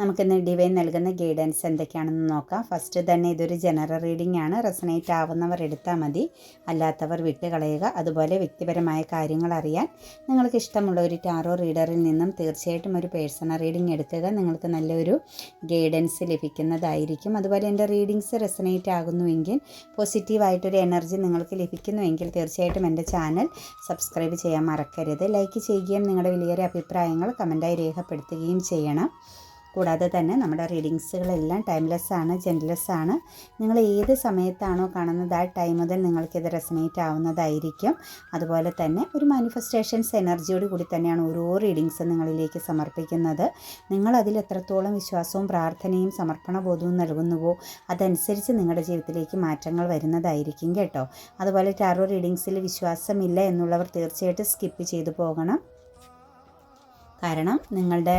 നമുക്കിന്ന് ഡിവൈൻ നൽകുന്ന ഗൈഡൻസ് എന്തൊക്കെയാണെന്ന് നോക്കാം. ഫസ്റ്റ് തന്നെ ഇതൊരു ജനറൽ റീഡിംഗ് ആണ്. റെസനേറ്റ് ആവുന്നവർ എടുത്താൽ മതി. അല്ലാത്തവർ വിട്ടുകളയുക. അതുപോലെ വ്യക്തിപരമായ കാര്യങ്ങൾ അറിയാൻ നിങ്ങൾക്ക് ഇഷ്ടമുള്ള ഒരു ടാറോ റീഡറിൽ നിന്നും തീർച്ചയായിട്ടും ഒരു പേഴ്സണൽ റീഡിംഗ് എടുക്കുക നിങ്ങൾക്ക് നല്ലൊരു ഗൈഡൻസ് ലഭിക്കുന്നതായിരിക്കും. അതുപോലെ എന്റെ റീഡിങ്സ് റെസനേറ്റ് ആകുന്നുവെങ്കിൽ പോസിറ്റീവായിട്ടൊരു എനർജി നിങ്ങൾക്ക് ലഭിക്കുന്നുവെങ്കിൽ തീർച്ചയായിട്ടും എന്റെ ചാനൽ സബ്സ്ക്രൈബ് ചെയ്യാൻ മറക്കരുത്. ലൈക്ക് ചെയ്യുകയും നിങ്ങളുടെ വലിയൊരു അഭിപ്രായങ്ങൾ കമന്റായി രേഖപ്പെടുത്തുകയും ചെയ്യണം. കൂടാതെ തന്നെ നമ്മുടെ റീഡിങ്സുകളെല്ലാം ടൈംലെസ് ആണ് ജെൻലെസ് ആണ് നിങ്ങൾ ഏത് സമയത്താണോ കാണുന്നത് ആ ടൈം മുതൽ നിങ്ങൾക്കിത് റെസനേറ്റ് ആവുന്നതായിരിക്കും. അതുപോലെ തന്നെ ഒരു മാനിഫെസ്റ്റേഷൻസ് എനർജിയോട് കൂടി തന്നെയാണ് ഓരോ റീഡിങ്സും നിങ്ങളിലേക്ക് സമർപ്പിക്കുന്നത്. നിങ്ങൾ അതിൽ എത്രത്തോളം വിശ്വാസവും പ്രാർത്ഥനയും സമർപ്പണ ബോധവും നൽകുന്നുവോ അതനുസരിച്ച് നിങ്ങളുടെ ജീവിതത്തിലേക്ക് മാറ്റങ്ങൾ വരുന്നതായിരിക്കും കേട്ടോ. അതുപോലെ ടാറോ റീഡിങ്സിൽ വിശ്വാസമില്ല എന്നുള്ളവർ തീർച്ചയായിട്ടും സ്കിപ്പ് ചെയ്തു പോകണം. കാരണം നിങ്ങളുടെ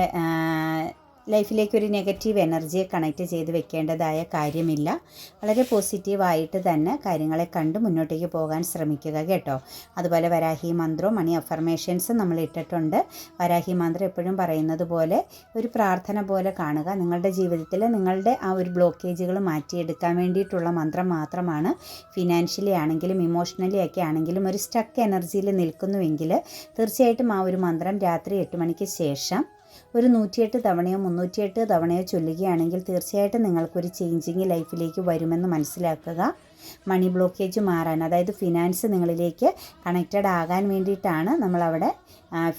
ലൈഫിലേക്ക് ഒരു നെഗറ്റീവ് എനർജിയെ കണക്റ്റ് ചെയ്ത് വെക്കേണ്ടതായ കാര്യമില്ല. വളരെ പോസിറ്റീവായിട്ട് തന്നെ കാര്യങ്ങളെ കണ്ട് മുന്നോട്ടേക്ക് പോകാൻ ശ്രമിക്കുക കേട്ടോ. അതുപോലെ വരാഹി മന്ത്രവും മണി അഫർമേഷൻസ് നമ്മൾ ഇട്ടിട്ടുണ്ട്. വരാഹി മന്ത്രം എപ്പോഴും പറയുന്നത് പോലെ ഒരു പ്രാർത്ഥന പോലെ കാണുക. നിങ്ങളുടെ ജീവിതത്തിൽ നിങ്ങളുടെ ആ ഒരു ബ്ലോക്കേജുകൾ മാറ്റിയെടുക്കാൻ വേണ്ടിയിട്ടുള്ള മന്ത്രം മാത്രമാണ്. ഫിനാൻഷ്യലി ആണെങ്കിലും ഇമോഷണലി ഒക്കെ ആണെങ്കിലും ഒരു സ്റ്റക്ക് എനർജിയിൽ നിൽക്കുന്നുവെങ്കിൽ തീർച്ചയായിട്ടും ആ ഒരു മന്ത്രം രാത്രി എട്ട് മണിക്ക് ശേഷം ഒരു നൂറ്റിയെട്ട് തവണയോ മുന്നൂറ്റിയെട്ട് തവണയോ ചൊല്ലുകയാണെങ്കിൽ തീർച്ചയായിട്ടും നിങ്ങൾക്കൊരു ചേഞ്ചിങ് ലൈഫിലേക്ക് വരുമെന്ന് മനസ്സിലാക്കുക. മണി ബ്ലോക്കേജ് മാറാൻ അതായത് ഫിനാൻസ് നിങ്ങളിലേക്ക് കണക്റ്റഡ് ആകാൻ വേണ്ടിയിട്ടാണ് നമ്മളവിടെ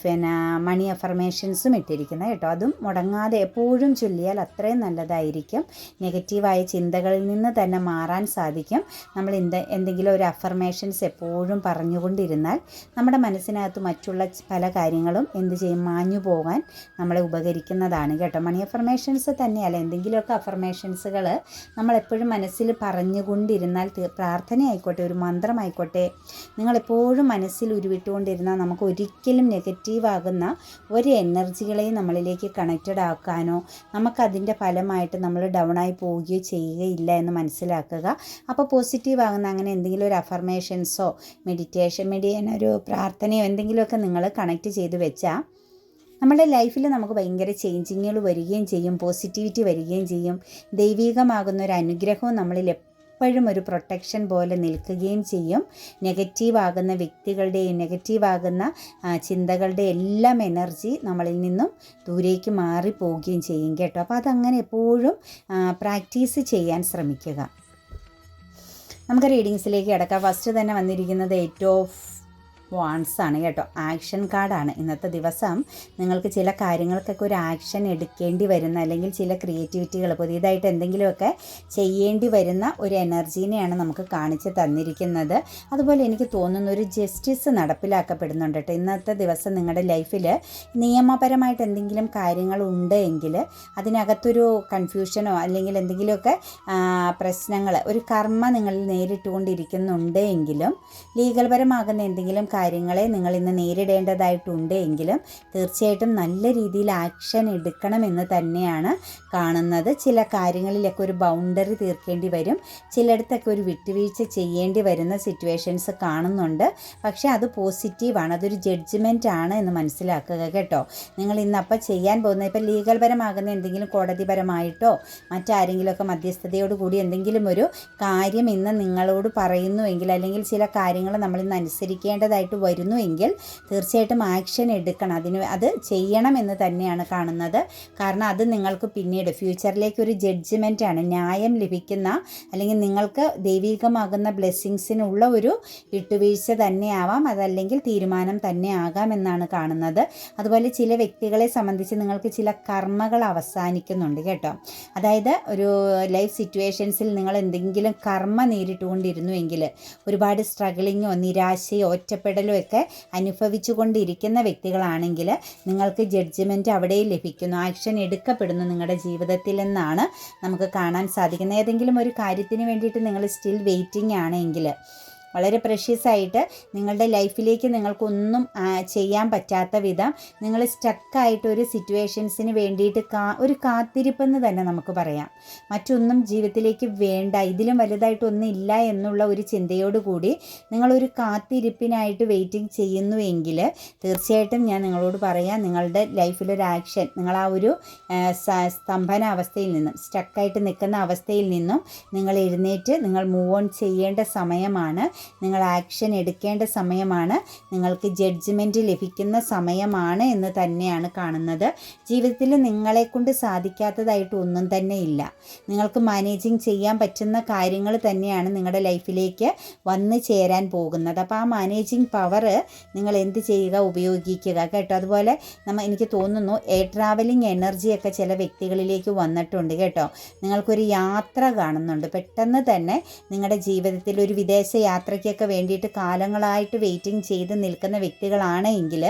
പിന്നെ മണി അഫർമേഷൻസും ഇട്ടിരിക്കുന്നത് കേട്ടോ. അതും മുടങ്ങാതെ എപ്പോഴും ചൊല്ലിയാൽ അത്രയും നല്ലതായിരിക്കും. നെഗറ്റീവായ ചിന്തകളിൽ നിന്ന് തന്നെ മാറാൻ സാധിക്കും. നമ്മൾ എന്ത് എന്തെങ്കിലും ഒരു അഫർമേഷൻസ് എപ്പോഴും പറഞ്ഞുകൊണ്ടിരുന്നാൽ നമ്മുടെ മനസ്സിനകത്ത് മറ്റുള്ള പല കാര്യങ്ങളും എന്ത് ചെയ്യും? മാഞ്ഞു പോകാൻ നമ്മളെ ഉപകരിക്കുന്നതാണ് കേട്ടോ. മണി അഫർമേഷൻസ് തന്നെയല്ല എന്തെങ്കിലുമൊക്കെ അഫർമേഷൻസുകൾ നമ്മളെപ്പോഴും മനസ്സിൽ പറഞ്ഞുകൊണ്ടിരുന്നാൽ പ്രാർത്ഥനയായിക്കോട്ടെ ഒരു മന്ത്രമായിക്കോട്ടെ നിങ്ങളെപ്പോഴും മനസ്സിൽ ഉരുവിട്ടുകൊണ്ടിരുന്നാൽ നമുക്ക് ഒരിക്കലും നെഗറ്റീവ് ആകുന്ന ഒരു എനർജികളെയും നമ്മളിലേക്ക് കണക്റ്റഡ് ആക്കാനോ നമുക്കതിന്റെ ഫലമായിട്ട് നമ്മൾ ഡൗൺ ആയി പോവുകയോ ചെയ്യുകയില്ല എന്ന് മനസ്സിലാക്കുക. അപ്പോൾ പോസിറ്റീവ് ആകുന്ന അങ്ങനെ എന്തെങ്കിലും ഒരു അഫർമേഷൻസോ മെഡിറ്റേഷൻ മെഡിയൻ ഒരു പ്രാർത്ഥനയോ എന്തെങ്കിലുമൊക്കെ നിങ്ങൾ കണക്റ്റ് ചെയ്ത് വെച്ചാൽ നമ്മുടെ ലൈഫിൽ നമുക്ക് ഭയങ്കര ചേഞ്ചിങ്ങുകൾ വരികയും ചെയ്യും പോസിറ്റിവിറ്റി വരികയും ചെയ്യും. ദൈവികമാകുന്ന ഒരു അനുഗ്രഹവും നമ്മളിൽ എപ്പോഴും ഒരു പ്രൊട്ടക്ഷൻ പോലെ നിൽക്കുകയും ചെയ്യും. നെഗറ്റീവ് ആകുന്ന വ്യക്തികളുടെയും നെഗറ്റീവ് ആകുന്ന ചിന്തകളുടെ എല്ലാം എനർജി നമ്മളിൽ നിന്നും ദൂരേക്ക് മാറി പോവുകയും ചെയ്യും കേട്ടോ. അപ്പോൾ അതങ്ങനെ എപ്പോഴും പ്രാക്ടീസ് ചെയ്യാൻ ശ്രമിക്കുക. നമുക്ക് റീഡിങ്സിലേക്ക് കിടക്കാം. ഫസ്റ്റ് തന്നെ വന്നിരിക്കുന്നത് ഏറ്റവും വാൺസ് ആണ് കേട്ടോ. ആക്ഷൻ കാർഡാണ്. ഇന്നത്തെ ദിവസം നിങ്ങൾക്ക് ചില കാര്യങ്ങൾക്കൊക്കെ ഒരു ആക്ഷൻ എടുക്കേണ്ടി വരുന്ന അല്ലെങ്കിൽ ചില ക്രിയേറ്റിവിറ്റികൾ പുതിയതായിട്ട് എന്തെങ്കിലുമൊക്കെ ചെയ്യേണ്ടി വരുന്ന ഒരു എനർജീനെയാണ് നമുക്ക് കാണിച്ച് തന്നിരിക്കുന്നത്. അതുപോലെ എനിക്ക് തോന്നുന്ന ഒരു ജസ്റ്റിസ് നടപ്പിലാക്കപ്പെടുന്നുണ്ട് കേട്ടോ. ഇന്നത്തെ ദിവസം നിങ്ങളുടെ ലൈഫിൽ നിയമപരമായിട്ട് എന്തെങ്കിലും കാര്യങ്ങൾ ഉണ്ട് എങ്കിൽ അതിനകത്തൊരു കൺഫ്യൂഷനോ അല്ലെങ്കിൽ എന്തെങ്കിലുമൊക്കെ പ്രശ്നങ്ങൾ ഒരു കർമ്മ നിങ്ങളിൽ നേരിട്ടുകൊണ്ടിരിക്കുന്നുണ്ട് എങ്കിലും ലീഗൽപരമാകുന്ന എന്തെങ്കിലും കാര്യങ്ങളെ നിങ്ങൾ ഇന്ന് നേരിടേണ്ടതായിട്ടുണ്ട് എങ്കിലും തീർച്ചയായിട്ടും നല്ല രീതിയിൽ ആക്ഷൻ എടുക്കണമെന്ന് തന്നെയാണ് കാണുന്നത്. ചില കാര്യങ്ങളിലൊക്കെ ഒരു ബൗണ്ടറി തീർക്കേണ്ടി വരും. ചിലയിടത്തൊക്കെ ഒരു വിട്ടുവീഴ്ച ചെയ്യേണ്ടി വരുന്ന സിറ്റുവേഷൻസ് കാണുന്നുണ്ട്. പക്ഷേ അത് പോസിറ്റീവാണ് അതൊരു ജഡ്ജ്മെന്റ് ആണ് എന്ന് മനസ്സിലാക്കുക കേട്ടോ. നിങ്ങൾ ഇന്നപ്പോൾ ചെയ്യാൻ പോകുന്ന ഇപ്പോൾ ലീഗൽ പരമാകുന്ന എന്തെങ്കിലും കോടതിപരമായിട്ടോ മറ്റാരെങ്കിലുമൊക്കെ മധ്യസ്ഥതയോട് കൂടി എന്തെങ്കിലും ഒരു കാര്യം ഇന്ന് നിങ്ങളോട് പറയുന്നുവെങ്കിൽ അല്ലെങ്കിൽ ചില കാര്യങ്ങൾ നമ്മൾ ഇന്ന് അനുസരിക്കേണ്ടതായിട്ട് ആയിട്ട് വരുന്നു എങ്കിൽ തീർച്ചയായിട്ടും ആക്ഷൻ എടുക്കണം. അതിന് അത് ചെയ്യണം എന്ന് തന്നെയാണ് കാണുന്നത്. കാരണം അത് നിങ്ങൾക്ക് പിന്നീട് ഫ്യൂച്ചറിലേക്ക് ഒരു ജഡ്ജ്മെന്റാണ് ന്യായം ലഭിക്കുന്ന അല്ലെങ്കിൽ നിങ്ങൾക്ക് ദൈവികമാകുന്ന ബ്ലെസ്സിങ്സിനുള്ള ഒരു വിട്ടുവീഴ്ച തന്നെയാവാം. അതല്ലെങ്കിൽ തീരുമാനം തന്നെ ആകാം എന്നാണ് കാണുന്നത്. അതുപോലെ ചില വ്യക്തികളെ സംബന്ധിച്ച് നിങ്ങൾക്ക് ചില കർമ്മകൾ അവസാനിക്കുന്നുണ്ട് കേട്ടോ. അതായത് ഒരു ലൈഫ് സിറ്റുവേഷൻസിൽ നിങ്ങൾ എന്തെങ്കിലും കർമ്മ നേരിട്ടുകൊണ്ടിരുന്നുവെങ്കിൽ ഒരുപാട് സ്ട്രഗിളിങ്ങോ നിരാശയോ ഒറ്റപ്പെടൽ ഇടപെടലും ഒക്കെ അനുഭവിച്ചു കൊണ്ടിരിക്കുന്ന വ്യക്തികളാണെങ്കിൽ നിങ്ങൾക്ക് ജഡ്ജ്മെന്റ് അവിടെ ലഭിക്കുന്നു. ആക്ഷൻ എടുക്കപ്പെടുന്നു നിങ്ങളുടെ ജീവിതത്തിൽ എന്നാണ് നമുക്ക് കാണാൻ സാധിക്കുന്നത്. ഏതെങ്കിലും ഒരു കാര്യത്തിന് വേണ്ടിയിട്ട് നിങ്ങൾ സ്റ്റിൽ വെയിറ്റിംഗ് ആണെങ്കിൽ വളരെ പ്രഷ്യസായിട്ട് നിങ്ങളുടെ ലൈഫിലേക്ക് നിങ്ങൾക്കൊന്നും ചെയ്യാൻ പറ്റാത്ത വിധം നിങ്ങൾ സ്റ്റക്കായിട്ട് ഒരു സിറ്റുവേഷൻസിന് വേണ്ടിയിട്ട് കാ ഒരു കാത്തിരിപ്പെന്ന് തന്നെ നമുക്ക് പറയാം. മറ്റൊന്നും ജീവിതത്തിലേക്ക് വേണ്ട ഇതിലും വലുതായിട്ടൊന്നും ഇല്ല എന്നുള്ള ഒരു ചിന്തയോടുകൂടി നിങ്ങളൊരു കാത്തിരിപ്പിനായിട്ട് വെയിറ്റിംഗ് ചെയ്യുന്നുവെങ്കിൽ തീർച്ചയായിട്ടും ഞാൻ നിങ്ങളോട് പറയാം നിങ്ങളുടെ ലൈഫിലൊരു ആക്ഷൻ നിങ്ങൾ ആ ഒരു സ്തംഭന അവസ്ഥയിൽ നിന്നും സ്റ്റക്കായിട്ട് നിൽക്കുന്ന അവസ്ഥയിൽ നിന്നും നിങ്ങൾ എഴുന്നേറ്റ് നിങ്ങൾ മൂവ് ഓൺ ചെയ്യേണ്ട സമയമാണ്. നിങ്ങൾ ആക്ഷൻ എടുക്കേണ്ട സമയമാണ്. നിങ്ങൾക്ക് ജഡ്ജ്മെന്റ് ലഭിക്കുന്ന സമയമാണ് എന്ന് തന്നെയാണ് കാണുന്നത്. ജീവിതത്തിൽ നിങ്ങളെക്കൊണ്ട് സാധിക്കാത്തതായിട്ട് ഒന്നും തന്നെ ഇല്ല. നിങ്ങൾക്ക് മാനേജിങ് ചെയ്യാൻ പറ്റുന്ന കാര്യങ്ങൾ തന്നെയാണ് നിങ്ങളുടെ ലൈഫിലേക്ക് വന്ന് ചേരാൻ പോകുന്നത്. അപ്പോൾ ആ മാനേജിങ് പവർ നിങ്ങൾ എന്ത് ചെയ്യുക? ഉപയോഗിക്കുക കേട്ടോ. അതുപോലെ നമ്മൾ എനിക്ക് തോന്നുന്നു എയർ ട്രാവലിംഗ് എനർജിയൊക്കെ ചില വ്യക്തികളിലേക്ക് വന്നിട്ടുണ്ട് കേട്ടോ. നിങ്ങൾക്കൊരു യാത്ര കാണുന്നുണ്ട്. പെട്ടെന്ന് തന്നെ നിങ്ങളുടെ ജീവിതത്തിൽ ഒരു വിദേശ യാത്രയ്ക്കൊക്കെ വേണ്ടിയിട്ട് കാലങ്ങളായിട്ട് വെയിറ്റിംഗ് ചെയ്ത് നിൽക്കുന്ന വ്യക്തികളാണ് എങ്കിൽ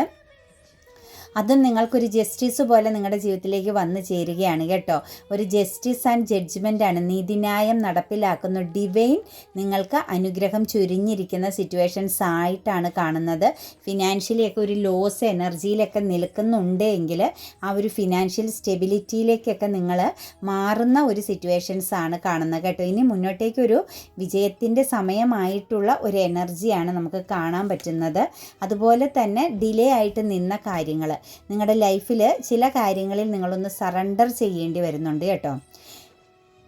അതും നിങ്ങൾക്കൊരു ജസ്റ്റിസ് പോലെ നിങ്ങളുടെ ജീവിതത്തിലേക്ക് വന്നു ചേരുകയാണ് കേട്ടോ. ഒരു ജസ്റ്റിസ് ആൻഡ് ജഡ്ജ്മെന്റ് ആണ്. നീതിന്യായം നടപ്പിലാക്കുന്ന ഡിവൈൻ നിങ്ങൾക്ക് അനുഗ്രഹം ചുരിഞ്ഞിരിക്കുന്ന സിറ്റുവേഷൻസ് ആയിട്ടാണ് കാണുന്നത്. ഫിനാൻഷ്യലിയൊക്കെ ഒരു ലോസ് എനർജിയിലൊക്കെ നിൽക്കുന്നുണ്ട് എങ്കിൽ ആ ഒരു ഫിനാൻഷ്യൽ സ്റ്റെബിലിറ്റിയിലേക്കൊക്കെ നിങ്ങൾ മാറുന്ന ഒരു സിറ്റുവേഷൻസ് ആണ് കാണുന്നത് കേട്ടോ. ഇനി മുന്നോട്ടേക്കൊരു വിജയത്തിന്റെ സമയമായിട്ടുള്ള ഒരു എനർജിയാണ് നമുക്ക് കാണാൻ പറ്റുന്നത്. അതുപോലെ തന്നെ ഡിലേ ആയിട്ട് നിന്ന കാര്യങ്ങൾ. നിങ്ങളുടെ ലൈഫിൽ ചില കാര്യങ്ങളിൽ നിങ്ങളൊന്ന് സറണ്ടർ ചെയ്യേണ്ടി വരുന്നുണ്ട് കേട്ടോ.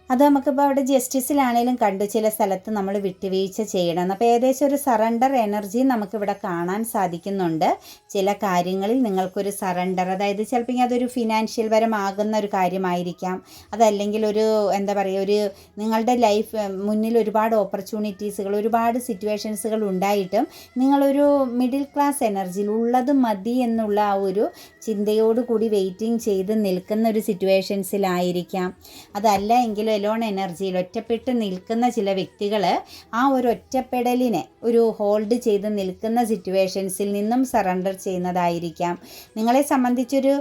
അത് നമുക്കിപ്പോൾ അവിടെ ജസ്റ്റിസിലാണേലും കണ്ടു ചില സ്ഥലത്ത് നമ്മൾ വിട്ടുവീഴ്ച ചെയ്യണം. അപ്പോൾ ഏകദേശം ഒരു സറണ്ടർ എനർജി നമുക്കിവിടെ കാണാൻ സാധിക്കുന്നുണ്ട്. ചില കാര്യങ്ങളിൽ നിങ്ങൾക്കൊരു സറണ്ടർ അതായത് ചിലപ്പോൾ അതൊരു ഫിനാൻഷ്യൽ പരമാകുന്ന ഒരു കാര്യമായിരിക്കാം. അതല്ലെങ്കിൽ ഒരു എന്താ പറയുക ഒരു നിങ്ങളുടെ ലൈഫ് മുന്നിൽ ഒരുപാട് ഓപ്പർച്യൂണിറ്റീസുകൾ ഒരുപാട് സിറ്റുവേഷൻസുകൾ ഉണ്ടായിട്ടും നിങ്ങളൊരു മിഡിൽ ക്ലാസ് എനർജിയിൽ ഉള്ളത് മതി എന്നുള്ള ആ ഒരു ചിന്തയോട് കൂടി വെയിറ്റിംഗ് ചെയ്ത് നിൽക്കുന്ന ഒരു സിറ്റുവേഷൻസിലായിരിക്കാം അതല്ല എങ്കിലും എലോൺ എനർജിയിൽ ഒറ്റപ്പെട്ട് നിൽക്കുന്ന ചില വ്യക്തികൾ ആ ഒരു ഒറ്റപ്പെടലിനെ ഒരു ഹോൾഡ് ചെയ്ത് നിൽക്കുന്ന സിറ്റുവേഷൻസിൽ നിന്നും സറണ്ടർ ചെയ്യുന്നതായിരിക്കാം. നിങ്ങളെ സംബന്ധിച്ചൊരു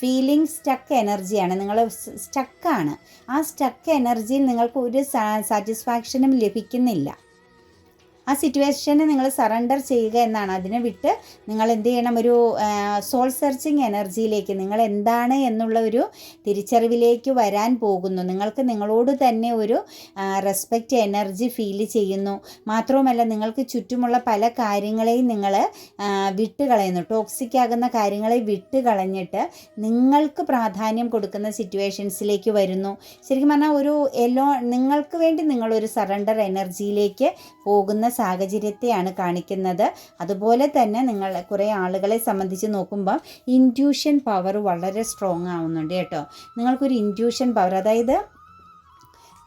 ഫീലിംഗ് സ്റ്റക്ക് എനർജിയാണ് നിങ്ങൾ സ്റ്റക്കാണ് ആ സ്റ്റക്ക് എനർജിയിൽ നിങ്ങൾക്ക് ഒരു സാറ്റിസ്ഫാക്ഷനും ലഭിക്കുന്നില്ല. ആ സിറ്റുവേഷനെ നിങ്ങൾ സറണ്ടർ ചെയ്യുക എന്നാണ്. അതിനെ വിട്ട് നിങ്ങൾ എന്ത് ചെയ്യണം? ഒരു സോൾ സെർച്ചിങ് എനർജിയിലേക്ക് നിങ്ങൾ എന്താണ് എന്നുള്ള ഒരു തിരിച്ചറിവിലേക്ക് വരാൻ പോകുന്നു. നിങ്ങൾക്ക് നിങ്ങളോട് തന്നെ ഒരു റെസ്പെക്റ്റ് എനർജി ഫീൽ ചെയ്യുന്നു. മാത്രവുമല്ല നിങ്ങൾക്ക് ചുറ്റുമുള്ള പല കാര്യങ്ങളെയും നിങ്ങൾ വിട്ടുകളയുന്നു. ടോക്സിക് ആകുന്ന കാര്യങ്ങളെ വിട്ട് കളഞ്ഞിട്ട് നിങ്ങൾക്ക് പ്രാധാന്യം കൊടുക്കുന്ന സിറ്റുവേഷൻസിലേക്ക് വരുന്നു. ശരിക്കും പറഞ്ഞാൽ ഒരു എല്ലോ നിങ്ങൾക്ക് വേണ്ടി നിങ്ങളൊരു സറണ്ടർ എനർജിയിലേക്ക് പോകുന്ന സാഹചര്യത്തെയാണ് കാണിക്കുന്നത്. അതുപോലെ തന്നെ നിങ്ങൾ കുറേ ആളുകളെ സംബന്ധിച്ച് നോക്കുമ്പോൾ ഇന്റ്യൂഷൻ പവർ വളരെ സ്ട്രോങ് ആവുന്നുണ്ട് കേട്ടോ. നിങ്ങൾക്കൊരു ഇന്റ്യൂഷൻ പവർ അതായത്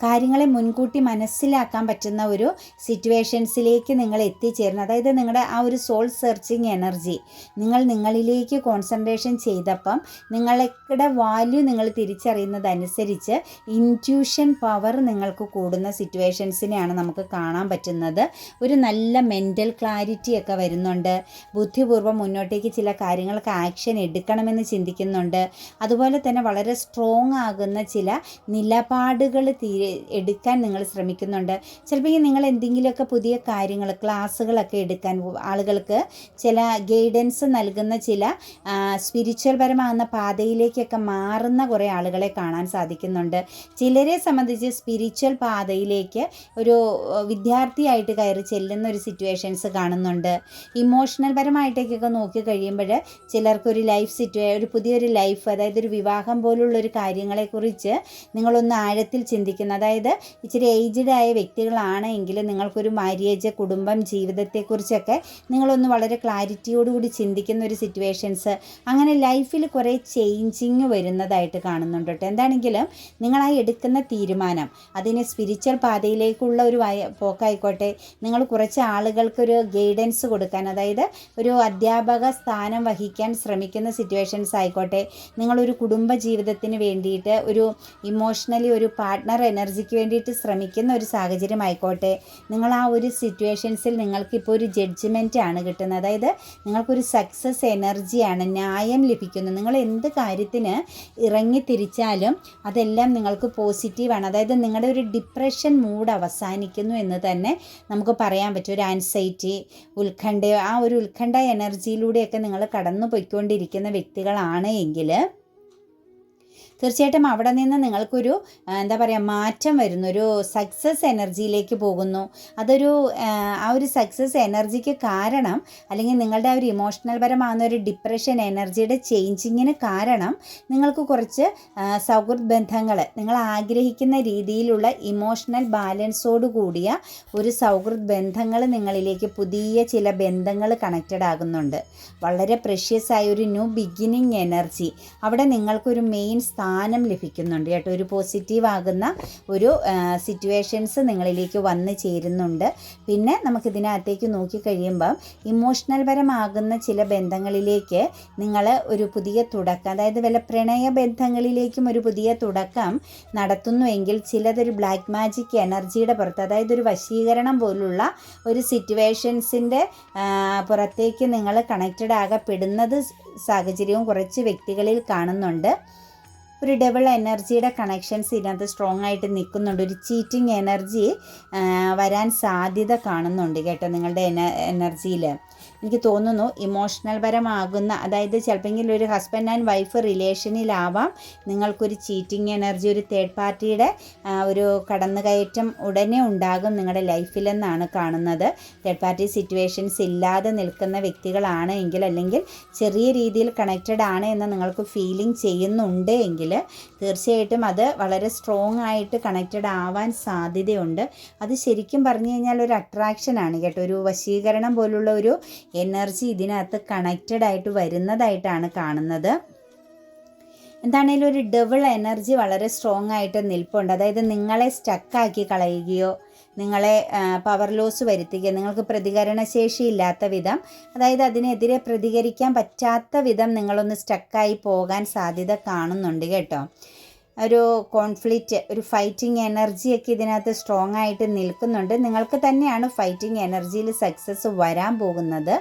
കാര്യങ്ങളെ മുൻകൂട്ടി മനസ്സിലാക്കാൻ പറ്റുന്ന ഒരു സിറ്റുവേഷൻസിലേക്ക് നിങ്ങൾ എത്തിച്ചേരുന്നത്. അതായത് നിങ്ങളുടെ ആ ഒരു സോൾ സെർച്ചിങ് എനർജി നിങ്ങൾ നിങ്ങളിലേക്ക് കോൺസെൻട്രേഷൻ ചെയ്തപ്പം നിങ്ങളുടെ വാല്യൂ നിങ്ങൾ തിരിച്ചറിയുന്നതനുസരിച്ച് ഇന്റ്യൂഷൻ പവർ നിങ്ങൾക്ക് കൂടുന്ന സിറ്റുവേഷൻസിനെയാണ് നമുക്ക് കാണാൻ പറ്റുന്നത്. ഒരു നല്ല മെന്റൽ ക്ലാരിറ്റി ഒക്കെ വരുന്നുണ്ട്. ബുദ്ധിപൂർവം മുന്നോട്ടേക്ക് ചില കാര്യങ്ങൾക്ക് ആക്ഷൻ എടുക്കണമെന്ന് ചിന്തിക്കുന്നുണ്ട്. അതുപോലെ തന്നെ വളരെ സ്ട്രോങ് ആകുന്ന ചില നിലപാടുകൾ തീരെ എടുക്കാൻ നിങ്ങൾ ശ്രമിക്കുന്നുണ്ട്. ചിലപ്പോൾ നിങ്ങൾ എന്തെങ്കിലുമൊക്കെ പുതിയ കാര്യങ്ങൾ ക്ലാസ്സുകളൊക്കെ എടുക്കാൻ ആളുകൾക്ക് ചില ഗൈഡൻസ് നൽകുന്ന ചില സ്പിരിച്വൽ പരമാകുന്ന പാതയിലേക്കൊക്കെ മാറുന്ന കുറേ ആളുകളെ കാണാൻ സാധിക്കുന്നുണ്ട്. ചിലരെ സംബന്ധിച്ച് സ്പിരിച്വൽ പാതയിലേക്ക് ഒരു വിദ്യാർത്ഥിയായിട്ട് കയറി ചെല്ലുന്ന ഒരു സിറ്റുവേഷൻസ് കാണുന്നുണ്ട്. ഇമോഷണൽ പരമായിട്ടേക്കൊക്കെ നോക്കി കഴിയുമ്പോൾ ചിലർക്കൊരു ലൈഫ് സിറ്റുവേ ഒരു പുതിയൊരു ലൈഫ് അതായത് ഒരു വിവാഹം പോലുള്ളൊരു കാര്യങ്ങളെക്കുറിച്ച് നിങ്ങളൊന്ന് ആഴത്തിൽ ചിന്തിക്കുന്ന അതായത് ഇച്ചിരി ഏജ്ഡ് ആയ വ്യക്തികളാണെങ്കിൽ നിങ്ങൾക്കൊരു മാര്യേജ് കുടുംബം ജീവിതത്തെക്കുറിച്ചൊക്കെ നിങ്ങളൊന്ന് വളരെ ക്ലാരിറ്റിയോടുകൂടി ചിന്തിക്കുന്ന ഒരു സിറ്റുവേഷൻസ് അങ്ങനെ ലൈഫിൽ കുറേ ചേഞ്ചിങ് വരുന്നതായിട്ട് കാണുന്നുണ്ട് കേട്ടോ. എന്താണെങ്കിലും നിങ്ങളായി എടുക്കുന്ന തീരുമാനം അതിനെ സ്പിരിച്വൽ പാതയിലേക്കുള്ള ഒരു പോക്കായിക്കോട്ടെ നിങ്ങൾ കുറച്ച് ആളുകൾക്കൊരു ഗൈഡൻസ് കൊടുക്കാൻ അതായത് ഒരു അധ്യാപക സ്ഥാനം വഹിക്കാൻ ശ്രമിക്കുന്ന സിറ്റുവേഷൻസ് ആയിക്കോട്ടെ നിങ്ങളൊരു കുടുംബ ജീവിതത്തിന് വേണ്ടിയിട്ട് ഒരു ഇമോഷണലി ഒരു പാർട്ട്ണർ എനർജി എനർജിക്ക് വേണ്ടിയിട്ട് ശ്രമിക്കുന്ന ഒരു സാഹചര്യം ആയിക്കോട്ടെ. നിങ്ങൾ ആ ഒരു സിറ്റുവേഷൻസിൽ നിങ്ങൾക്കിപ്പോൾ ഒരു ജഡ്ജ്മെന്റ് ആണ് കിട്ടുന്നത്. അതായത് നിങ്ങൾക്കൊരു സക്സസ് എനർജിയാണ് ന്യായം ലഭിക്കുന്നു നിങ്ങൾ എന്ത് കാര്യത്തിന് ഇറങ്ങി തിരിച്ചാലും അതെല്ലാം നിങ്ങൾക്ക് പോസിറ്റീവാണ് അതായത് നിങ്ങളുടെ ഒരു ഡിപ്രഷൻ മൂഡ് അവസാനിക്കുന്നു എന്ന് തന്നെ നമുക്ക് പറയാൻ പറ്റും. ഒരു ആൻസൈറ്റി ഉത്കണ്ഠ ആ ഒരു ഉത്കണ്ഠ എനർജിയിലൂടെയൊക്കെ നിങ്ങൾ കടന്നു പോയിക്കൊണ്ടിരിക്കുന്ന വ്യക്തികളാണ് എങ്കിൽ തീർച്ചയായിട്ടും അവിടെ നിന്ന് നിങ്ങൾക്കൊരു എന്താ പറയുക മാറ്റം വരുന്നു. ഒരു സക്സസ് എനർജിയിലേക്ക് പോകുന്നു. അതൊരു ആ, ഒരു സക്സസ് എനർജിക്ക് കാരണം അല്ലെങ്കിൽ നിങ്ങളുടെ ഒരു ഇമോഷണൽ പരമാകുന്ന ഒരു ഡിപ്രഷൻ എനർജിയുടെ ചേഞ്ചിങ്ങിന് കാരണം നിങ്ങൾക്ക് കുറച്ച് സൗഹൃദ ബന്ധങ്ങൾ നിങ്ങൾ ആഗ്രഹിക്കുന്ന രീതിയിലുള്ള ഇമോഷണൽ ബാലൻസോട് കൂടിയ ഒരു സൗഹൃദ ബന്ധങ്ങൾ നിങ്ങളിലേക്ക് പുതിയ ചില ബന്ധങ്ങൾ കണക്റ്റഡ് ആകുന്നുണ്ട്. വളരെ പ്രഷ്യസ് ആയ ഒരു ന്യൂ ബിഗിനിങ് എനർജി അവിടെ നിങ്ങൾക്കൊരു മെയിൻ സ്ഥാനം ലഭിക്കുന്നുണ്ട്. കേട്ടോ ഒരു പോസിറ്റീവ് ആകുന്ന ഒരു സിറ്റുവേഷൻസ് നിങ്ങളിലേക്ക് വന്നു ചേരുന്നുണ്ട്. പിന്നെ നമുക്കിതിനകത്തേക്ക് നോക്കിക്കഴിയുമ്പം ഇമോഷണൽ പരമാകുന്ന ചില ബന്ധങ്ങളിലേക്ക് നിങ്ങൾ ഒരു പുതിയ തുടക്കം അതായത് വല്ല പ്രണയ ബന്ധങ്ങളിലേക്കും ഒരു പുതിയ തുടക്കം നടത്തുന്നുവെങ്കിൽ ചിലതൊരു ബ്ലാക്ക് മാജിക് എനർജിയുടെ പുറത്ത് അതായത് ഒരു വശീകരണം പോലുള്ള ഒരു സിറ്റുവേഷൻസിന്റെ പുറത്തേക്ക് നിങ്ങൾ കണക്റ്റഡ് ആകപ്പെടുന്നത് സാഹചര്യവും കുറച്ച് വ്യക്തികളിൽ കാണുന്നുണ്ട്. ഒരു ഡബിൾ എനർജിയുടെ കണക്ഷൻസ് ഇതിനകത്ത് സ്ട്രോങ് ആയിട്ട് നിൽക്കുന്നുണ്ട്. ഒരു ചീറ്റിംഗ് എനർജി വരാൻ സാധ്യത കാണുന്നുണ്ട് കേട്ടോ നിങ്ങളുടെ എന എനർജിയിൽ എനിക്ക് തോന്നുന്നു ഇമോഷണൽ പരമാകുന്ന അതായത് ചിലപ്പോൾ ഒരു ഹസ്ബൻഡ് ആൻഡ് വൈഫ് റിലേഷനിലാവാം നിങ്ങൾക്കൊരു ചീറ്റിംഗ് എനർജി ഒരു തേർഡ് പാർട്ടിയുടെ ഒരു കടന്നുകയറ്റം ഉടനെ ഉണ്ടാകും നിങ്ങളുടെ ലൈഫിലെന്നാണ് കാണുന്നത്. തേർഡ് പാർട്ടി സിറ്റുവേഷൻസ് ഇല്ലാതെ നിൽക്കുന്ന വ്യക്തികളാണ് എങ്കിൽ അല്ലെങ്കിൽ ചെറിയ രീതിയിൽ കണക്റ്റഡ് ആണ് എന്ന് നിങ്ങൾക്ക് ഫീലിംഗ് ചെയ്യുന്നുണ്ട് എങ്കിൽ തീർച്ചയായിട്ടും അത് വളരെ സ്ട്രോങ് ആയിട്ട് കണക്റ്റഡ് ആവാൻ സാധ്യതയുണ്ട്. അത് ശരിക്കും പറഞ്ഞു കഴിഞ്ഞാൽ ഒരു അട്രാക്ഷനാണ് കേട്ടോ. ഒരു വശീകരണം പോലുള്ള ഒരു എനർജി ഇതിനകത്ത് കണക്റ്റഡ് ആയിട്ട് വരുന്നതായിട്ടാണ് കാണുന്നത്. എന്താണേലും ഒരു ഡബിൾ എനർജി വളരെ സ്ട്രോങ് ആയിട്ട് നിൽപ്പുണ്ട്. അതായത് നിങ്ങളെ സ്റ്റക്കാക്കി കളയുകയോ നിങ്ങളെ പവർ ലോസ് വരുത്തുകയോ നിങ്ങൾക്ക് പ്രതികരണശേഷി ഇല്ലാത്ത വിധം അതായത് അതിനെതിരെ പ്രതികരിക്കാൻ പറ്റാത്ത വിധം നിങ്ങളൊന്ന് സ്റ്റക്കായി പോകാൻ സാധ്യത കാണുന്നുണ്ട് കേട്ടോ. ഒരു കോൺഫ്ലിക്റ്റ് ഒരു ഫൈറ്റിംഗ് എനർജിയൊക്കെ ഇതിനകത്ത് സ്ട്രോങ് ആയിട്ട് നിൽക്കുന്നുണ്ട്. നിങ്ങൾക്ക് തന്നെയാണ് ഫൈറ്റിംഗ് എനർജിയിൽ സക്സസ് വരാൻ പോകുന്നത്.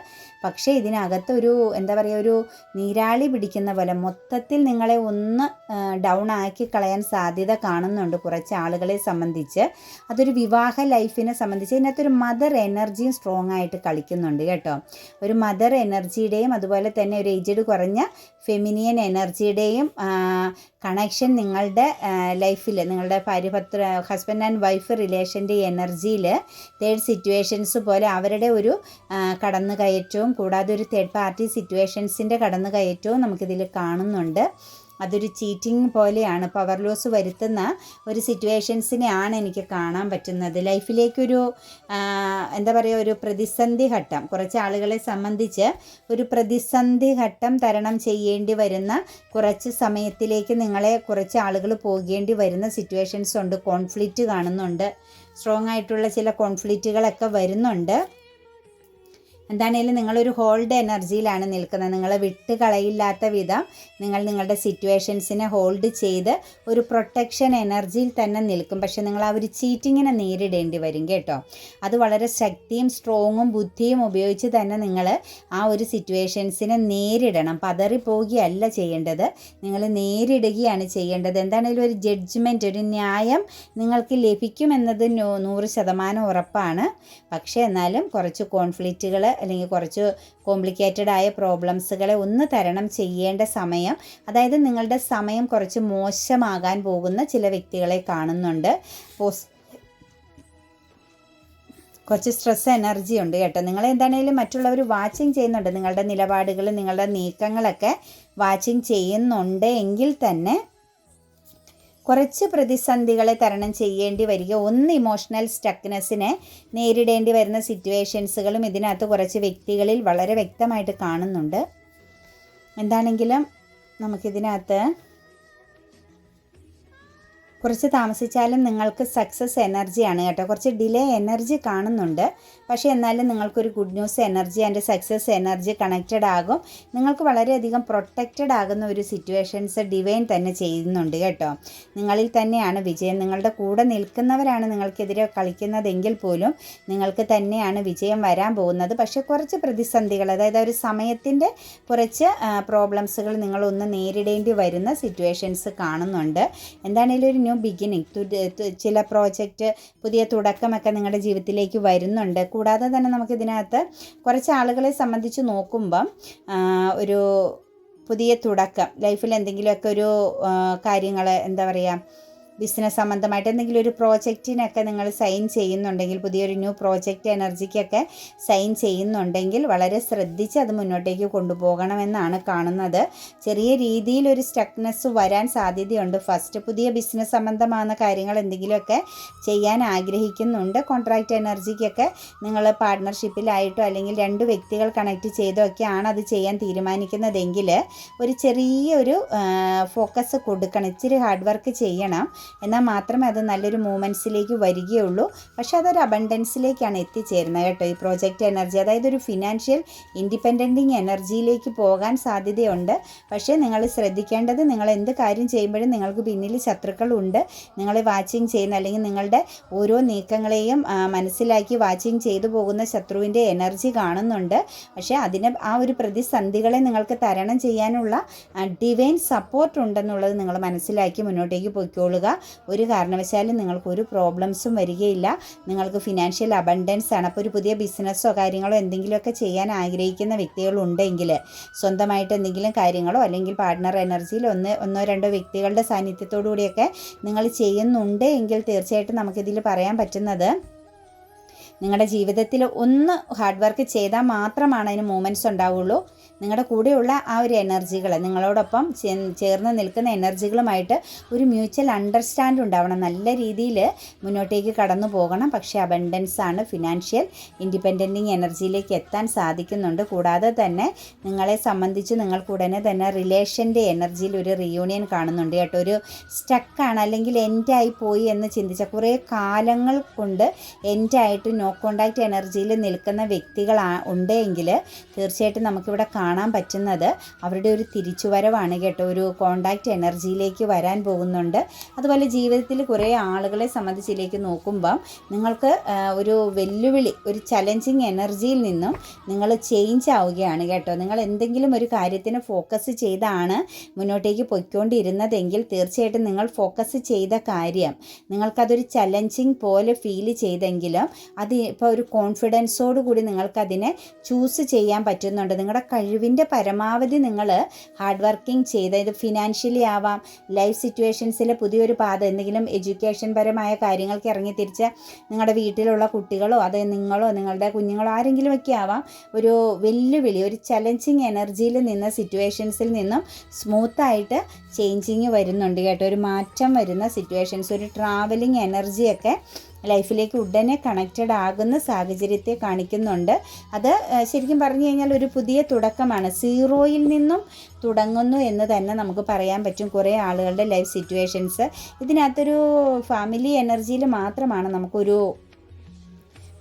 പക്ഷേ ഇതിനകത്ത് ഒരു എന്താ പറയുക ഒരു നീരാളി പിടിക്കുന്ന പോലെ മൊത്തത്തിൽ നിങ്ങളെ ഒന്ന് ഡൗൺ ആക്കി കളയാൻ സാധ്യത കാണുന്നുണ്ട് കുറച്ച് ആളുകളെ സംബന്ധിച്ച്. അതൊരു വിവാഹ ലൈഫിനെ സംബന്ധിച്ച് ഇതിനകത്തൊരു മദർ എനർജിയും സ്ട്രോങ് ആയിട്ട് കളിക്കുന്നുണ്ട് കേട്ടോ. ഒരു മദർ എനർജിയുടെയും അതുപോലെ തന്നെ ഒരു ഏജ്ഡ് കുറഞ്ഞ ഫെമിനിയൻ എനർജിയുടെയും കണക്ഷൻ നിങ്ങളുടെ ലൈഫിൽ നിങ്ങളുടെ ഭാര്യപത്ര ഹസ്ബൻഡ് ആൻഡ് വൈഫ് റിലേഷന്റെ എനർജിയിൽ തേർഡ് സിറ്റുവേഷൻസ് പോലെ അവരുടെ ഒരു കടന്നു കയറ്റവും കൂടാതെ ഒരു തേർഡ് പാർട്ടി സിറ്റുവേഷൻസിന്റെ കടന്നു കയറ്റവും നമുക്കിതിൽ കാണുന്നുണ്ട്. അതൊരു ചീറ്റിംഗ് പോലെയാണ്. പവർ ലോസ് വരുത്തുന്ന ഒരു സിറ്റുവേഷൻസിനെയാണ് എനിക്ക് കാണാൻ പറ്റുന്നത്. ലൈഫിലേക്കൊരു എന്താ പറയുക ഒരു പ്രതിസന്ധി ഘട്ടം. കുറച്ച് ആളുകളെ സംബന്ധിച്ച് ഒരു പ്രതിസന്ധി ഘട്ടം തരണം ചെയ്യേണ്ടി വരുന്ന കുറച്ച് സമയത്തിലേക്ക് നിങ്ങളെ കുറച്ച് ആളുകൾ പോകേണ്ടി വരുന്ന സിറ്റുവേഷൻസ് ഉണ്ട്. കോൺഫ്ലിക്റ്റ് കാണുന്നുണ്ട്. സ്ട്രോങ് ആയിട്ടുള്ള ചില കോൺഫ്ലിക്റ്റുകളൊക്കെ വരുന്നുണ്ട്. എന്താണേലും നിങ്ങളൊരു ഹോൾഡ് എനർജിയിലാണ് നിൽക്കുന്നത്. നിങ്ങൾ വിട്ട് കളയില്ലാത്ത വിധം നിങ്ങൾ നിങ്ങളുടെ സിറ്റുവേഷൻസിനെ ഹോൾഡ് ചെയ്ത് ഒരു പ്രൊട്ടക്ഷൻ എനർജിയിൽ തന്നെ നിൽക്കും. പക്ഷെ നിങ്ങൾ ആ ഒരു ചീറ്റിങ്ങിനെ നേരിടേണ്ടി വരും കേട്ടോ. അത് വളരെ ശക്തിയും സ്ട്രോങ്ങും ബുദ്ധിയും ഉപയോഗിച്ച് തന്നെ നിങ്ങൾ ആ ഒരു സിറ്റുവേഷൻസിനെ നേരിടണം. പതറിപ്പോകുകയല്ല ചെയ്യേണ്ടത്. നിങ്ങൾ നേരിടുകയാണ് ചെയ്യേണ്ടത്. എന്താണേലും ഒരു ജഡ്ജ്മെന്റ് ഒരു ന്യായം നിങ്ങൾക്ക് ലഭിക്കുമെന്നത് നൂറ് ശതമാനം ഉറപ്പാണ്. പക്ഷേ എന്നാലും കുറച്ച് കോൺഫ്ലിക്റ്റുകൾ അല്ലെങ്കിൽ കുറച്ച് കോംപ്ലിക്കേറ്റഡ് ആയ പ്രോബ്ലംസുകളെ ഒന്ന് തരണം ചെയ്യേണ്ട സമയം അതായത് നിങ്ങളുടെ സമയം കുറച്ച് മോശമാകാൻ പോകുന്ന ചില വ്യക്തികളെ കാണുന്നുണ്ട്. കുറച്ച് സ്ട്രെസ് എനർജി ഉണ്ട് കേട്ടോ. നിങ്ങൾ എന്താണെങ്കിലും മറ്റുള്ളവർ വാച്ചിങ് ചെയ്യുന്നുണ്ട്. നിങ്ങളുടെ നിലപാടുകൾ നിങ്ങളുടെ നീക്കങ്ങളൊക്കെ വാച്ചിങ് ചെയ്യുന്നുണ്ട് എങ്കിൽ തന്നെ കുറച്ച് പ്രതിസന്ധികളെ തരണം ചെയ്യേണ്ടി വരിക. ഒന്ന് ഇമോഷണൽ സ്റ്റക്നെസ്സിനെ നേരിടേണ്ടി വരുന്ന സിറ്റുവേഷൻസുകളും ഇതിനകത്ത് കുറച്ച് വ്യക്തികളിൽ വളരെ വ്യക്തമായിട്ട് കാണുന്നുണ്ട്. എന്താണെങ്കിലും നമുക്കിതിനകത്ത് കുറച്ച് താമസിച്ചാലും നിങ്ങൾക്ക് സക്സസ് എനർജിയാണ് കേട്ടോ. കുറച്ച് ഡിലേ എനർജി കാണുന്നുണ്ട്. പക്ഷേ എന്നാലും നിങ്ങൾക്കൊരു good news energy and success energy connected ആകും. നിങ്ങൾക്ക് വളരെയധികം പ്രൊട്ടക്റ്റഡ് ആകുന്ന ഒരു സിറ്റുവേഷൻസ് ഡിവൈൻ തന്നെ ചെയ്യുന്നുണ്ട് കേട്ടോ. നിങ്ങളിൽ തന്നെയാണ് വിജയം. നിങ്ങളുടെ കൂടെ നിൽക്കുന്നവരാണ് നിങ്ങൾക്കെതിരെ കളിക്കുന്നതെങ്കിൽ പോലും നിങ്ങൾക്ക് തന്നെയാണ് വിജയം വരാൻ പോകുന്നത്. പക്ഷേ കുറച്ച് പ്രതിസന്ധികൾ അതായത് ഒരു സമയത്തിന്റെ കുറച്ച് പ്രോബ്ലംസുകൾ നിങ്ങളൊന്ന് നേരിടേണ്ടി വരുന്ന സിറ്റുവേഷൻസ് കാണുന്നുണ്ട്. എന്താണേലും ഒരു ന്യൂ ബിഗിനിങ് ചില പ്രോജക്റ്റ് പുതിയ തുടക്കമൊക്കെ നിങ്ങളുടെ ജീവിതത്തിലേക്ക് വരുന്നുണ്ട്. കൂടാതെ തന്നെ നമുക്കിതിനകത്ത് കുറച്ച് ആളുകളെ സംബന്ധിച്ച് നോക്കുമ്പം ഒരു പുതിയ തുടക്കം ലൈഫിൽ എന്തെങ്കിലുമൊക്കെ ഒരു കാര്യങ്ങൾ എന്താ പറയുക ബിസിനസ് സംബന്ധമായിട്ട് എന്തെങ്കിലും ഒരു പ്രോജക്റ്റിനൊക്കെ നിങ്ങൾ സൈൻ ചെയ്യുന്നുണ്ടെങ്കിൽ പുതിയൊരു ന്യൂ പ്രോജക്റ്റ് എനർജിക്കൊക്കെ സൈൻ ചെയ്യുന്നുണ്ടെങ്കിൽ വളരെ ശ്രദ്ധിച്ച് അത് മുന്നോട്ടേക്ക് കൊണ്ടുപോകണമെന്നാണ് കാണുന്നത്. ചെറിയ രീതിയിൽ ഒരു സ്റ്റക്നെസ് വരാൻ സാധ്യതയുണ്ട്. ഫസ്റ്റ് പുതിയ ബിസിനസ് സംബന്ധമാകുന്ന കാര്യങ്ങൾ എന്തെങ്കിലുമൊക്കെ ചെയ്യാൻ ആഗ്രഹിക്കുന്നുണ്ട്. കോൺട്രാക്റ്റ് എനർജിക്കൊക്കെ നിങ്ങൾ പാർട്ട്ണർഷിപ്പിലായിട്ടോ അല്ലെങ്കിൽ രണ്ട് വ്യക്തികൾ കണക്ട് ചെയ്തോ ഒക്കെയാണ് അത് ചെയ്യാൻ തീരുമാനിക്കുന്നതെങ്കിൽ ഒരു ചെറിയൊരു ഫോക്കസ് കൊടുക്കണം. ഇച്ചിരി ഹാർഡ് വർക്ക് ചെയ്യണം. എന്നാൽ മാത്രമേ അത് നല്ലൊരു മൂമെന്റ്സിലേക്ക് വരികയുള്ളൂ. പക്ഷേ അതൊരു അബണ്ടൻസിലേക്കാണ് എത്തിച്ചേരുന്നത് കേട്ടോ. ഈ പ്രോജക്റ്റ് എനർജി അതായത് ഒരു ഫിനാൻഷ്യൽ ഇൻഡിപെൻഡന്റിങ് എനർജിയിലേക്ക് പോകാൻ സാധ്യതയുണ്ട്. പക്ഷേ നിങ്ങൾ ശ്രദ്ധിക്കേണ്ടത് നിങ്ങൾ എന്ത് കാര്യം ചെയ്യുമ്പോഴും നിങ്ങൾക്ക് പിന്നിൽ ശത്രുക്കളുണ്ട്. നിങ്ങൾ വാച്ചിങ് ചെയ്യുന്ന അല്ലെങ്കിൽ നിങ്ങളുടെ ഓരോ നീക്കങ്ങളെയും മനസ്സിലാക്കി വാച്ചിങ് ചെയ്തു പോകുന്ന ശത്രുവിന്റെ എനർജി കാണുന്നുണ്ട്. പക്ഷേ അതിന് ആ ഒരു പ്രതിസന്ധികളെ നിങ്ങൾക്ക് തരണം ചെയ്യാനുള്ള ഡിവൈൻ സപ്പോർട്ട് ഉണ്ടെന്നുള്ളത് നിങ്ങൾ മനസ്സിലാക്കി മുന്നോട്ടേക്ക് പോയിക്കോളുക ഒരു കാരണവശാലും നിങ്ങൾക്ക് ഒരു പ്രോബ്ലംസും വരികയില്ല. നിങ്ങൾക്ക് ഫിനാൻഷ്യൽ അബണ്ടൻസ് ആണ്. അപ്പോൾ ഒരു പുതിയ ബിസിനസ്സോ കാര്യങ്ങളോ എന്തെങ്കിലുമൊക്കെ ചെയ്യാൻ ആഗ്രഹിക്കുന്ന വ്യക്തികളുണ്ടെങ്കിൽ സ്വന്തമായിട്ട് എന്തെങ്കിലും കാര്യങ്ങളോ അല്ലെങ്കിൽ പാർട്ട്ണർ എനർജിയിൽ ഒന്ന് ഒന്നോ രണ്ടോ വ്യക്തികളുടെ സാന്നിധ്യത്തോടു കൂടിയൊക്കെ നിങ്ങൾ ചെയ്യുന്നുണ്ട് എങ്കിൽ തീർച്ചയായിട്ടും നമുക്കിതിൽ പറയാൻ പറ്റുന്നത് നിങ്ങളുടെ ജീവിതത്തിൽ ഒന്ന് ഹാർഡ് വർക്ക് ചെയ്താൽ മാത്രമാണ് അതിന് മൂമെന്റ്സ് ഉണ്ടാവുള്ളൂ. നിങ്ങളുടെ കൂടെയുള്ള ആ ഒരു എനർജികൾ നിങ്ങളോടൊപ്പം ചേർന്ന് നിൽക്കുന്ന എനർജികളുമായിട്ട് ഒരു മ്യൂച്വൽ അണ്ടർസ്റ്റാൻഡ് ഉണ്ടാവണം. നല്ല രീതിയിൽ മുന്നോട്ടേക്ക് കടന്നു പോകണം. പക്ഷേ അബൻഡൻസ് ആണ് ഫിനാൻഷ്യൽ ഇൻഡിപെൻഡന്റിങ് എനർജിയിലേക്ക് എത്താൻ സാധിക്കുന്നുണ്ട്. കൂടാതെ തന്നെ നിങ്ങളെ സംബന്ധിച്ച് നിങ്ങൾക്ക് ഉടനെ തന്നെ റിലേഷന്റെ എനർജിയിൽ ഒരു റിയൂണിയൻ കാണുന്നുണ്ട്. കേട്ടോ ഒരു സ്റ്റക്കാണ് അല്ലെങ്കിൽ എൻഡായി പോയി എന്ന് ചിന്തിച്ച കുറേ കാലങ്ങൾ കൊണ്ട് എൻഡായിട്ട് നോ കോണ്ടാക്റ്റ് എനർജിയിൽ നിൽക്കുന്ന വ്യക്തികൾ ഉണ്ടെങ്കിൽ തീർച്ചയായിട്ടും നമുക്കിവിടെ കാണാൻ പറ്റുന്നത്. അവരുടെ ഒരു തിരിച്ചുവരവാണ് കേട്ടോ. ഒരു കോണ്ടാക്റ്റ് എനർജിയിലേക്ക് വരാൻ പോകുന്നുണ്ട്. അതുപോലെ ജീവിതത്തിൽ കുറേ ആളുകളെ സംബന്ധിച്ചിലേക്ക് നോക്കുമ്പം നിങ്ങൾക്ക് ഒരു വെല്ലുവിളി ഒരു ചലഞ്ചിങ് എനർജിയിൽ നിന്നും നിങ്ങൾ ചേഞ്ച് ആവുകയാണ് കേട്ടോ. നിങ്ങൾ എന്തെങ്കിലും ഒരു കാര്യത്തിന് ഫോക്കസ് ചെയ്താണ് മുന്നോട്ടേക്ക് പൊയ്ക്കൊണ്ടിരുന്നതെങ്കിൽ തീർച്ചയായിട്ടും നിങ്ങൾ ഫോക്കസ് ചെയ്ത കാര്യം നിങ്ങൾക്കതൊരു ചലഞ്ചിങ് പോലെ ഫീൽ ചെയ്തെങ്കിലും അത് ഇപ്പോൾ ഒരു കോൺഫിഡൻസോട് കൂടി നിങ്ങൾക്കതിനെ ചൂസ് ചെയ്യാൻ പറ്റുന്നുണ്ട്. നിങ്ങളുടെ കഴിവ് കഴിവിന്റെ പരമാവധി നിങ്ങൾ ഹാർഡ് വർക്കിംഗ് ചെയ്ത് ഇത് ഫിനാൻഷ്യലി ആവാം ലൈഫ് സിറ്റുവേഷൻസിൽ പുതിയൊരു പാത എന്തെങ്കിലും എഡ്യൂക്കേഷൻ പരമായ കാര്യങ്ങൾക്ക് ഇറങ്ങി തിരിച്ച് നിങ്ങളുടെ വീട്ടിലുള്ള കുട്ടികളോ അത് നിങ്ങളോ നിങ്ങളുടെ കുഞ്ഞുങ്ങളോ ആരെങ്കിലും ഒക്കെ ആവാം ഒരു വെല്ലുവിളി ഒരു ചലഞ്ചിങ് എനർജിയിൽ നിന്ന് സിറ്റുവേഷൻസിൽ നിന്നും സ്മൂത്തായിട്ട് ചേഞ്ചിങ് വരുന്നുണ്ട് കേട്ടോ. ഒരു മാറ്റം വരുന്ന സിറ്റുവേഷൻസ് ഒരു ട്രാവലിംഗ് എനർജിയൊക്കെ ലൈഫിലേക്ക് ഉടനെ കണക്റ്റഡ് ആകുന്ന സാഹചര്യത്തെ കാണിക്കുന്നുണ്ട്. അത് ശരിക്കും പറഞ്ഞു കഴിഞ്ഞാൽ ഒരു പുതിയ തുടക്കമാണ്. സീറോയിൽ നിന്നും തുടങ്ങുന്നു എന്ന് തന്നെ നമുക്ക് പറയാൻ പറ്റും കുറേ ആളുകളുടെ ലൈഫ് സിറ്റുവേഷൻസ് ഇതിനകത്തൊരു ഫാമിലി എനർജിയിൽ മാത്രമാണ് നമുക്കൊരു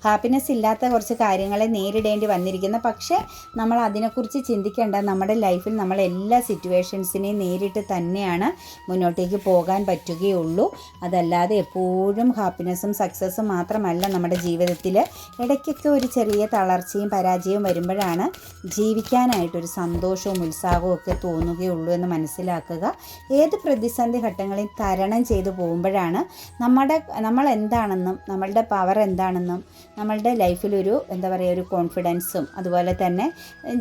ഹാപ്പിനെസ് ഇല്ലാത്ത കുറച്ച് കാര്യങ്ങളെ നേരിടേണ്ടി വന്നിരിക്കുന്ന. പക്ഷേ നമ്മൾ അതിനെക്കുറിച്ച് ചിന്തിക്കേണ്ട നമ്മുടെ ലൈഫിൽ നമ്മൾ എല്ലാ സിറ്റുവേഷൻസിനെയും നേരിട്ട് തന്നെയാണ് മുന്നോട്ടേക്ക് പോകാൻ പറ്റുകയുള്ളൂ. അതല്ലാതെ എപ്പോഴും ഹാപ്പിനെസ്സും സക്സസ്സും മാത്രമല്ല നമ്മുടെ ജീവിതത്തിൽ ഇടയ്ക്കൊക്കെ ഒരു ചെറിയ തളർച്ചയും പരാജയവും വരുമ്പോഴാണ് ജീവിക്കാനായിട്ടൊരു സന്തോഷവും ഉത്സാഹവും ഒക്കെ തോന്നുകയുള്ളൂ എന്ന് മനസ്സിലാക്കുക. ഏത് പ്രതിസന്ധി ഘട്ടങ്ങളെയും തരണം ചെയ്തു പോകുമ്പോഴാണ് നമ്മുടെ നമ്മൾ എന്താണെന്നും നമ്മളുടെ പവർ എന്താണെന്നും നമ്മളുടെ ലൈഫിലൊരു എന്താ പറയുക ഒരു കോൺഫിഡൻസും അതുപോലെ തന്നെ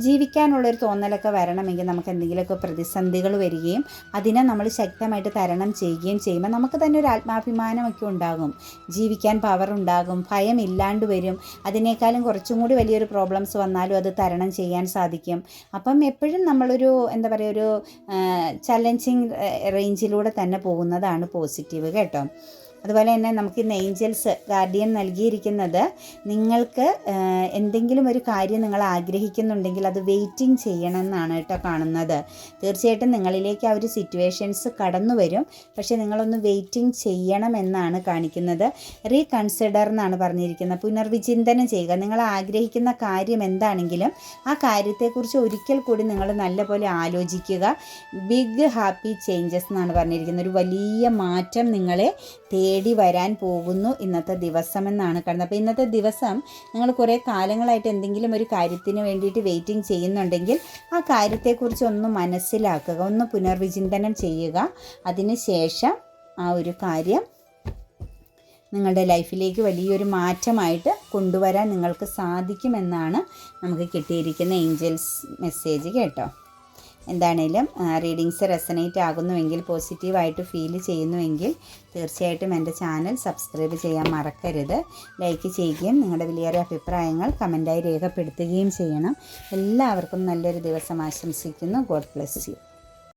ജീവിക്കാനുള്ളൊരു തോന്നലൊക്കെ വരണമെങ്കിൽ നമുക്ക് എന്തെങ്കിലുമൊക്കെ പ്രതിസന്ധികൾ വരികയും അതിനെ നമ്മൾ ശക്തമായിട്ട് തരണം ചെയ്യുകയും ചെയ്യുമ്പോൾ നമുക്ക് തന്നെ ഒരു ആത്മാഭിമാനമൊക്കെ ഉണ്ടാകും. ജീവിക്കാൻ പവർ ഉണ്ടാകും ഭയം ഇല്ലാണ്ട് വരും. അതിനേക്കാളും കുറച്ചും കൂടി വലിയൊരു പ്രോബ്ലംസ് വന്നാലും അത് തരണം ചെയ്യാൻ സാധിക്കും. അപ്പം എപ്പോഴും നമ്മളൊരു എന്താ പറയുക ഒരു ചലഞ്ചിങ് റേഞ്ചിലൂടെ തന്നെ പോകുന്നതാണ് പോസിറ്റീവ് കേട്ടോ. അതുപോലെ തന്നെ നമുക്ക് ഇന്ന് ഏഞ്ചൽസ് ഗാർഡിയൻ നൽകിയിരിക്കുന്നത് നിങ്ങൾക്ക് എന്തെങ്കിലും ഒരു കാര്യം നിങ്ങൾ ആഗ്രഹിക്കുന്നുണ്ടെങ്കിൽ അത് വെയിറ്റിംഗ് ചെയ്യണം എന്നാണ് കേട്ടോ കാണുന്നത്. തീർച്ചയായിട്ടും നിങ്ങളിലേക്ക് ആ ഒരു സിറ്റുവേഷൻസ് കടന്നു വരും. പക്ഷേ നിങ്ങളൊന്ന് വെയിറ്റിംഗ് ചെയ്യണം എന്നാണ് കാണിക്കുന്നത്. റീകൺസിഡർ എന്നാണ് പറഞ്ഞിരിക്കുന്നത്. പുനർവിചിന്തനം ചെയ്യുക. നിങ്ങൾ ആഗ്രഹിക്കുന്ന കാര്യം എന്താണെങ്കിലും ആ കാര്യത്തെക്കുറിച്ച് ഒരിക്കൽ കൂടി നിങ്ങൾ നല്ലപോലെ ആലോചിക്കുക. ബിഗ് ഹാപ്പി ചേഞ്ചസ് എന്നാണ് പറഞ്ഞിരിക്കുന്നത്. ഒരു വലിയ മാറ്റം നിങ്ങളെ തേടി വരാൻ പോകുന്നു ഇന്നത്തെ ദിവസം എന്നാണ് കാണുന്നത് അപ്പോൾ ഇന്നത്തെ ദിവസം നിങ്ങൾ കുറേ കാലങ്ങളായിട്ട് എന്തെങ്കിലും ഒരു കാര്യത്തിന് വേണ്ടിയിട്ട് വെയിറ്റിംഗ് ചെയ്യുന്നുണ്ടെങ്കിൽ ആ കാര്യത്തെക്കുറിച്ച് ഒന്ന് മനസ്സിലാക്കുക ഒന്ന് പുനർവിചിന്തനം ചെയ്യുക. അതിന് ശേഷം ആ ഒരു കാര്യം നിങ്ങളുടെ ലൈഫിലേക്ക് വലിയൊരു മാറ്റമായിട്ട് കൊണ്ടുവരാൻ നിങ്ങൾക്ക് സാധിക്കുമെന്നാണ് നമുക്ക് കിട്ടിയിരിക്കുന്ന ഏഞ്ചൽസ് മെസ്സേജ് കേട്ടോ. എന്താണേലും റീഡിങ്സ് റെസനേറ്റ് ആകുന്നുവെങ്കിൽ പോസിറ്റീവായിട്ട് ഫീൽ ചെയ്യുന്നുവെങ്കിൽ തീർച്ചയായിട്ടും എന്റെ ചാനൽ സബ്സ്ക്രൈബ് ചെയ്യാൻ മറക്കരുത്. ലൈക്ക് ചെയ്യുകയും നിങ്ങളുടെ വിലയേറിയ അഭിപ്രായങ്ങൾ കമന്റായി രേഖപ്പെടുത്തുകയും ചെയ്യണം. എല്ലാവർക്കും നല്ലൊരു ദിവസം ആശംസിക്കുന്നു. God bless you